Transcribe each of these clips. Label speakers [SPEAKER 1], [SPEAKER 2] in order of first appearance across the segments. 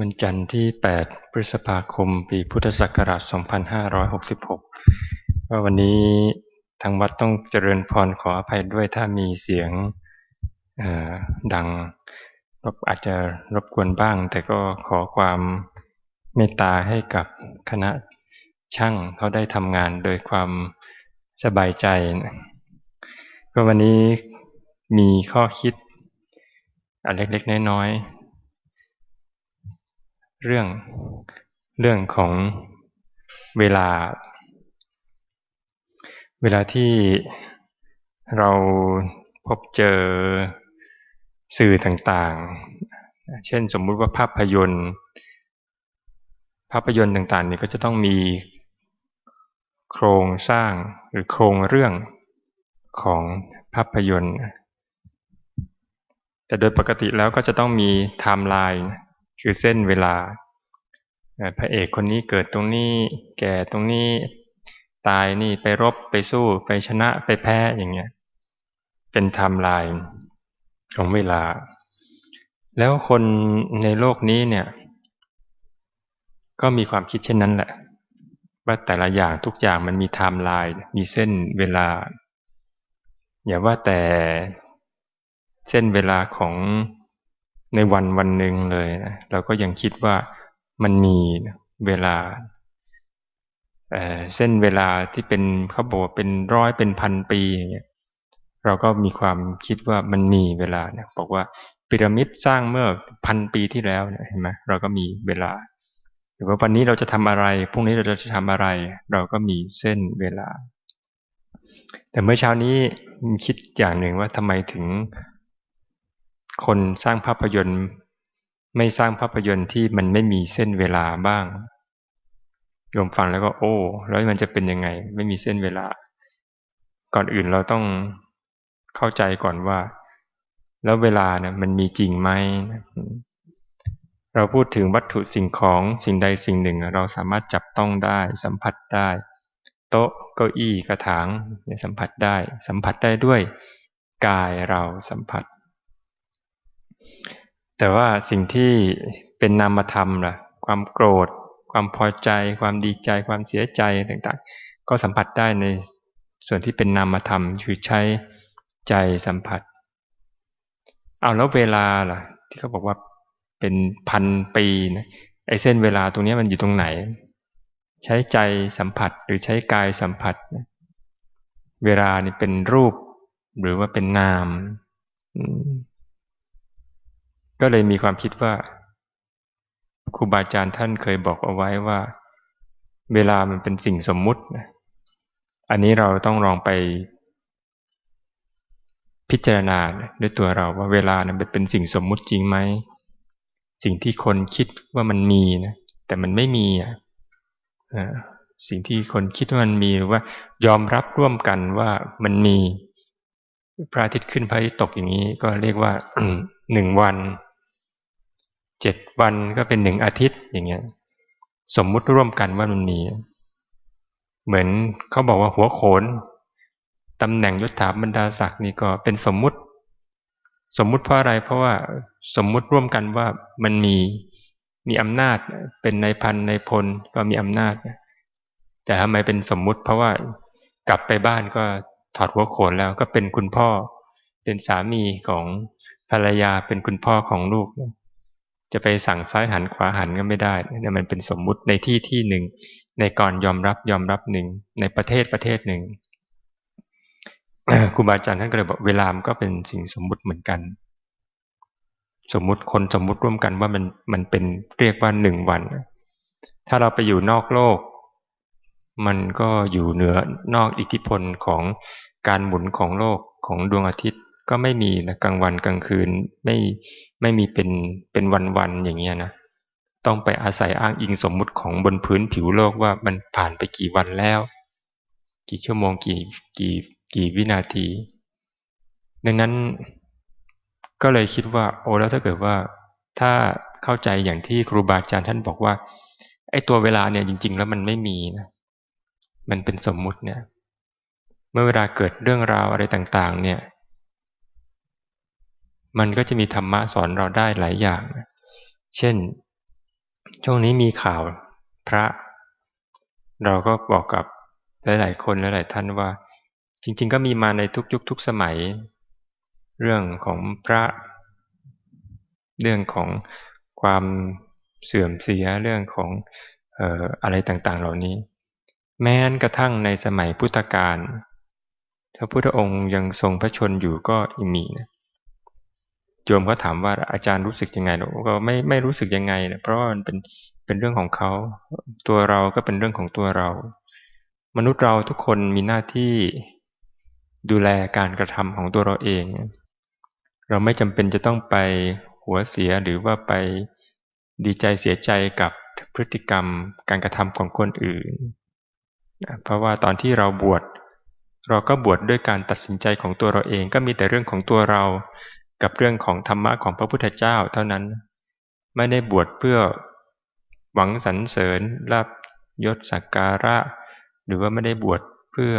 [SPEAKER 1] วันจันทร์ที่ 8 พฤษภาคม ปีพุทธศักราช 2566 ว่าวันนี้ทางวัดต้องเจริญพรขออภัยด้วยถ้ามีเสียงดังอาจจะรบกวนบ้าง แต่ก็ขอความเมตตาให้กับคณะช่างเขาได้ทำงานโดยความสบายใจ ก็วันนี้มีข้อคิดเล็กๆน้อยๆ เรื่องเรื่องของเวลา เวลาที่เราพบเจอสื่อต่างๆ เช่นสมมุติว่าภาพยนตร์ ภาพยนตร์ต่างๆ นี่ก็จะต้องมีโครงสร้างหรือโครงเรื่องของภาพยนตร์ แต่โดยปกติแล้วก็จะต้องมีไทม์ไลน์ คือเส้นเวลา พระเอกคนนี้เกิดตรงนี้แก่ตรงนี้ตายนี่ไปรบไปสู้ไปชนะไปแพ้อย่างเงี้ยเป็นไทม์ไลน์ของเวลา แล้วคนในโลกนี้เนี่ย ก็มีความคิดเช่นนั้นแหละ ว่าแต่ละอย่างทุกอย่างมันมีไทม์ไลน์มีเส้นเวลา อย่าว่าแต่เส้นเวลาของ ในวันวันหนึ่งเลยนะเราก็ยังคิดว่ามันมีเวลาเเส้นเวลาที่เป็นเขาบอกว่าเป็นร้อยเป็นพันปีอย่างเงี้ยเราก็มีความคิดว่ามันมีเวลาเนี่ยบอกว่าพีระมิดสร้างเมื่อพันปีที่แล้วเนี่ยเห็นไหมเราก็มีเวลาหรือว่าวันนี้เราจะทำอะไรพรุ่งนี้เราจะทำอะไร เราก็มีเส้นเวลา แต่เมื่อเช้านี้คิดอย่างหนึ่งว่าทำไมถึง คนสร้างภาพยนตร์ ไม่สร้างภาพยนตร์ที่มันไม่มีเส้นเวลาบ้างโยมฟังแล้วก็โอ้ แล้วมันจะเป็นยังไง ไม่มีเส้นเวลา ก่อนอื่นเราต้องเข้าใจก่อนว่า แล้วเวลาเนี่ยมันมีจริงไหมเราพูดถึงวัตถุสิ่งของสิ่งใดสิ่งหนึ่ง เราสามารถจับต้องได้ สัมผัสได้ โต๊ะเก้าอี้กระถางสัมผัสได้ สัมผัสได้ด้วยกายเราสัมผัส แต่ว่าสิ่งที่เป็นนามธรรมล่ะ ความโกรธ ความพอใจ ความดีใจ ความเสียใจต่างๆ ก็สัมผัสได้ในส่วนที่เป็นนามธรรมคือใช้ใจสัมผัส เอาแล้วเวลาล่ะ ที่เขาบอกว่าเป็นพันปีนะไอ้เส้นเวลาตรงนี้มันอยู่ตรงไหน ใช้ใจสัมผัสหรือใช้กายสัมผัส เวลานี่เป็นรูป หรือว่าเป็นนาม ก็เลยมีความคิดว่าครูบาอาจารย์ท่านเคยบอกเอาไว้ว่า เวลามันเป็นสิ่งสมมุติอันนี้เราต้องลองไป พิจารณาด้วยตัวเราว่าเวลานั้นเป็นสิ่งสมมุติจริงไหมสิ่งที่คนคิดว่ามันมีนะแต่มันไม่มีอะสิ่งที่คนคิดว่ามันมีหรือว่ายอมรับร่วมกันว่ามันมีพระอาทิตย์ขึ้นพระอาทิตย์ตกอย่างนี้ ก็เรียกว่าหนึ่งวัน เจ็ดวันก็เป็นหนึ่งอาทิตย์อย่างเงี้ย สมมุติร่วมกันว่ามันมี เหมือนเขาบอกว่าหัวโขนตำแหน่งยศถาบรรดาศักดิ์นี่ก็เป็นสมมุติ สมมุติเพราะอะไร เพราะว่าสมมุติร่วมกันว่ามันมีมีอำนาจเป็นในพันในพลก็มีอำนาจ แต่ทำไมเป็นสมมุติ เพราะว่ากลับไปบ้านก็ถอดหัวโขนแล้วก็เป็นคุณพ่อ เป็นสามีของภรรยาเป็นคุณพ่อของลูก จะไปสั่งซ้ายหันขวาหันก็ไม่ได้เนี่ยมันเป็นสมมุติในที่ที่หนึ่ง ในก่อนยอมรับยอมรับหนึ่ง ในประเทศประเทศหนึ่งครูบาอาจารย์ท่านก็เลยบอกเวลามันก็เป็นสิ่งสมมุติเหมือนกัน สมมุติคนสมมุติร่วมกันว่ามันมันเป็นเรียกว่าหนึ่งวัน ถ้าเราไปอยู่นอกโลก มันก็อยู่เหนือนอกอิทธิพลของการหมุนของโลกของดวงอาทิตย์ ก็ไม่มีนะกลางวันกลางคืนไม่ไม่มีเป็นเป็นวันๆอย่างเงี้ยนะต้องไปอาศัยอ้างอิงสมมุติของบนพื้นผิวโลกว่ามันผ่านไปกี่วันแล้ว กี่ชั่วโมงกี่กี่กี่วินาที ดังนั้นก็เลยคิดว่า โอ้แล้วถ้าเกิดว่าถ้าเข้าใจอย่างที่ครูบาอาจารย์ท่านบอกว่าไอ้ตัวเวลาเนี่ยจริง ๆ แล้วมันไม่มีนะมันเป็นสมมุติเนี่ย เมื่อเวลาเกิดเรื่องราวอะไรต่าง ๆ เนี่ย มันก็จะมีธรรมะสอนเราได้หลายอย่าง เช่น ช่วงนี้มีข่าวพระ เราก็บอกกับหลาย ๆ คนหลายๆท่านว่า จริง ๆ ก็มีมาในทุกยุคทุกสมัย เรื่องของพระ เรื่องของความเสื่อมเสียเรื่องของอออะไรต่าง ๆ เหล่านี้ แม้นกระทั่งในสมัยพุทธกาลถ้าพุทธองค์ยังทรงพระชนอยู่ก็มีนะ โยมก็ถามว่าอาจารย์รู้สึกยังไงก็ไม่ไม่รู้สึกยังไงนะเพราะมันเป็นเป็นเรื่องของเขา ตัวเราก็เป็นเรื่องของตัวเรา มนุษย์เราทุกคนมีหน้าที่ดูแลการกระทำของตัวเราเอง เราไม่จำเป็นจะต้องไปหัวเสียหรือว่าไปดีใจเสียใจกับพฤติกรรมการกระทำของคนอื่น เพราะว่าตอนที่เราบวชเราก็บวชดด้วยการตัดสินใจของตัวเราเอง ก็มีแต่เรื่องของตัวเรา กับเรื่องของธรรมะของพระพุทธเจ้าเท่านั้น ไม่ได้บวชเพื่อหวังสรรเสริญลาบยศสักการะ หรือว่าไม่ได้บวชเพื่อ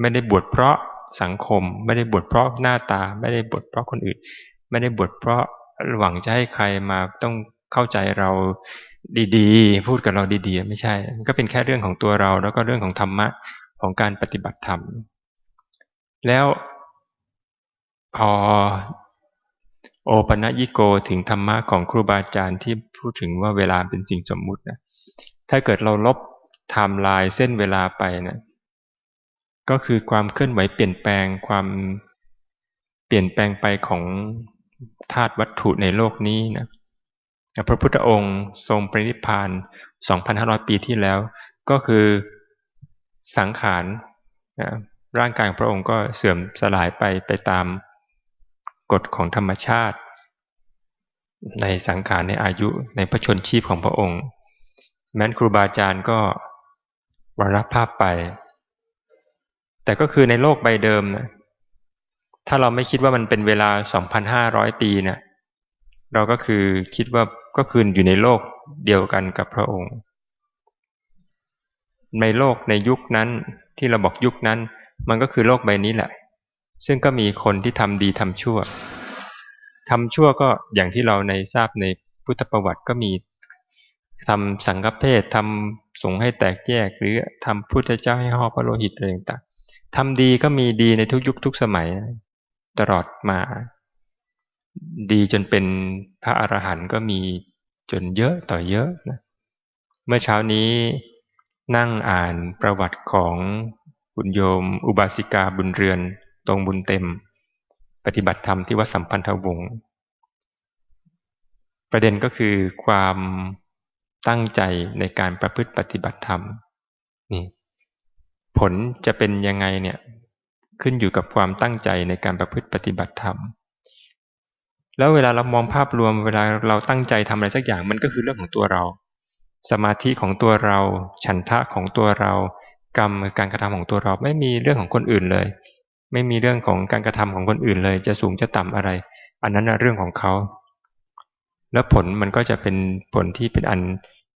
[SPEAKER 1] ไม่ได้บวชเพราะสังคม ไม่ได้บวชเพราะหน้าตา ไม่ได้บวชเพราะคนอื่น ไม่ได้บวชเพราะหวังจะให้ใครมาต้องเข้าใจเราดีๆ พูดกับเราดีๆ ไม่ใช่ ก็เป็นแค่เรื่องของตัวเรา แล้วก็เรื่องของธรรมะของการปฏิบัติธรรม แล้วพอ โอปัญญิโกถึงธรรมะของครูบาอาจารย์ที่พูดถึงว่าเวลาเป็นสิ่งสมมุตินะถ้าเกิดเราลบไทม์ไลน์เส้นเวลาไปนะก็คือความเคลื่อนไหวเปลี่ยนแปลงความเปลี่ยนแปลงไปของธาตุวัตถุในโลกนี้นะพระพุทธองค์ทรงปรินิพพาน 2,500 ปีที่แล้ว ก็คือสังขารร่างกายของพระองค์ก็เสื่อมสลายไปไปตาม กฎของธรรมชาติ ในสังขารในอายุในพระชนชีพของพระองค์ แม้นครูบาอาจารย์ก็วรภาพไป แต่ก็คือในโลกใบเดิมนะถ้าเราไม่คิดว่ามันเป็นเวลา 2,500 ปีเนะี่ยเราก็คือคิดว่าก็คืออยู่ในโลกเดียวกันกับพระองค์ ในโลกในยุคนั้นที่เราบอกยุคนั้น มันก็คือโลกใบนี้แหละ ซึ่งก็มีคนที่ทำดีทำชั่วทำชั่วก็อย่างที่เราในทราบในพุทธประวัติก็มีทำสังฆเพศทำสงให้แตกแยก หรือทำพุทธเจ้าให้ห่อพระโลหิตอะไรต่างๆทำดีก็มีดีในทุกยุคทุกสมัย ตลอดมา ดีจนเป็นพระอรหันต์ก็มีจนเยอะต่อเยอะนะเมื่อเช้านี้นั่งอ่านประวัติของบุญโยม อุบาสิกาบุญเรือน ตรงบุญเต็ม ปฏิบัติธรรมที่วัดสัมพันธวงศ์ประเด็นก็คือความตั้งใจในการประพฤติปฏิบัติธรรมนี่ผลจะเป็นยังไงเนี่ยขึ้นอยู่กับความตั้งใจในการประพฤติปฏิบัติธรรม แล้วเวลาเรามองภาพรวมเวลาเราตั้งใจทำอะไรสักอย่างมันก็คือเรื่องของตัวเรา สมาธิของตัวเรา ฉันทะของตัวเรา กรรมการกระทำของตัวเราไม่มีเรื่องของคนอื่นเลย ไม่มีเรื่องของการกระทำของคนอื่นเลย จะสูงจะต่ำอะไร อันนั้นเรื่องของเขา แล้วผลมันก็จะเป็นผลที่เป็นอัน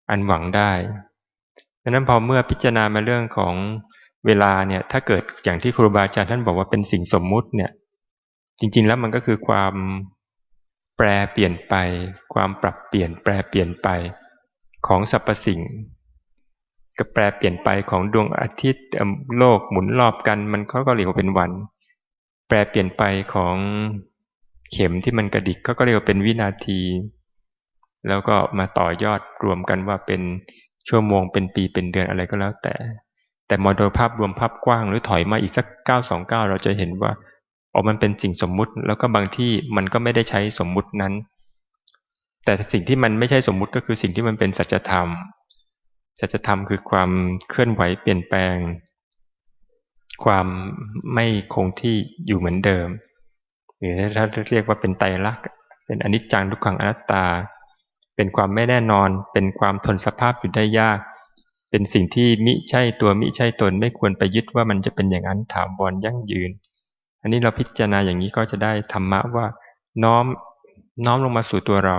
[SPEAKER 1] อันหวังได้ดังนั้นพอเมื่อพิจารณามาเรื่องของเวลาเนี่ยถ้าเกิดอย่างที่ครูบาอาจารย์ท่านบอกว่าเป็นสิ่งสมมุติเนี่ย จริง ๆ แล้วมันก็คือความแปรเปลี่ยนไป ความปรับเปลี่ยนแปรเปลี่ยนไปของสรรพสิ่งกับแปรเปลี่ยนไปของดวงอาทิตย์โลกหมุนรอบกัน มันเขาก็เรียกว่าเป็นวัน แปรเปลี่ยนไปของเข็มที่มันกระดิกเขาก็เรียกว่าเป็นวินาที แล้วก็มาต่อยอดรวมกันว่าเป็นชั่วโมงเป็นปีเป็นเดือนอะไรก็แล้วแต่ แต่มโดยภาพรวมภาพกว้างหรือถอยมาอีกสักเก้าสองเก้าเราจะเห็นว่าอมันเป็นสิ่งสมมุติ แล้วก็บางที่มันก็ไม่ได้ใช้สมมุตินั้น แต่สิ่งที่มันไม่ใช่สมมุติก็คือสิ่งที่มันเป็นสัจธรรม สัจธรรมคือความเคลื่อนไหวเปลี่ยนแปลง ความไม่คงที่อยู่เหมือนเดิม หรือถ้าเรียกว่าเป็นไตรลักษณ์เป็นอนิจจังทุกขังอนัตตา เป็นความไม่แน่นอน เป็นความทนสภาพอยู่ได้ยาก เป็นสิ่งที่มิใช่ตัวมิใช่ตนไม่ควรไปยึดว่ามันจะเป็นอย่างนั้นถามบอลยั่งยืน อันนี้เราพิจารณาอย่างนี้ก็จะได้ธรรมะว่าน้อมน้อมลงมาสู่ตัวเรา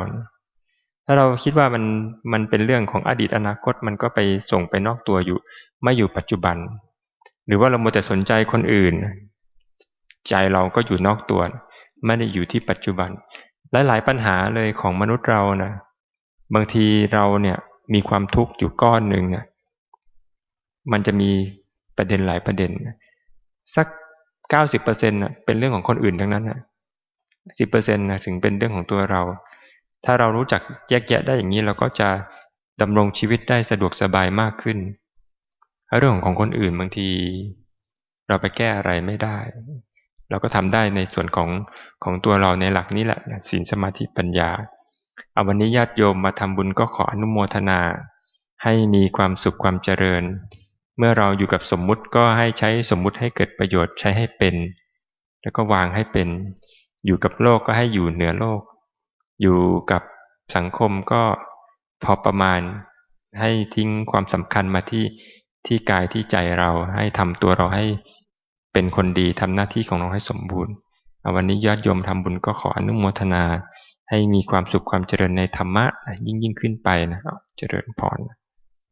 [SPEAKER 1] ถ้าเราคิดว่ามันมันเป็นเรื่องของอดีตอนาคตมันก็ไปส่งไปนอกตัวอยู่ ไม่อยู่ปัจจุบัน หรือว่าเราโมแต่สนใจคนอื่น ใจเราก็อยู่นอกตัว ไม่ได้อยู่ที่ปัจจุบัน หลายๆปัญหาเลยของมนุษย์เรานะบางทีเราเนี่ยมีความทุกข์อยู่ก้อนหนึ่งนะมันจะมีประเด็นหลายประเด็น สักเก้าสิบเปอร์เซ็นต์เป็นเรื่องของคนอื่นทั้งนั้นนะสิบเปอร์เซ็นต์ถึงเป็นเรื่องของตัวเรา ถ้าเรารู้จักแยกแยะได้อย่างนี้เราก็จะดำรงชีวิตได้สะดวกสบายมากขึ้น เรื่องของคนอื่นบางที เราไปแก้อะไรไม่ได้ เราก็ทำได้ในส่วนของของตัวเราในหลักนี้แหละศีลสมาธิปัญญาเอาวันนี้ญาติโยมมาทำบุญก็ขออนุโมทนา ให้มีความสุขความเจริญ เมื่อเราอยู่กับสมมุติก็ให้ใช้สมมุติให้เกิดประโยชน์ใช้ให้เป็น แล้วก็วางให้เป็น อยู่กับโลกก็ให้อยู่เหนือโลก อยู่กับสังคมก็พอประมาณให้ทิ้งความสำคัญมาที่ ที่กายที่ใจเราให้ทำตัวเราให้เป็นคนดีทำหน้าที่ของเราให้สมบูรณ์วันนี้ยอดโยมทำบุญก็ขออนุโมทนา ให้มีความสุขความเจริญในธรรมะยิ่งยิ่งขึ้นไปนะครับเจริญพรนะ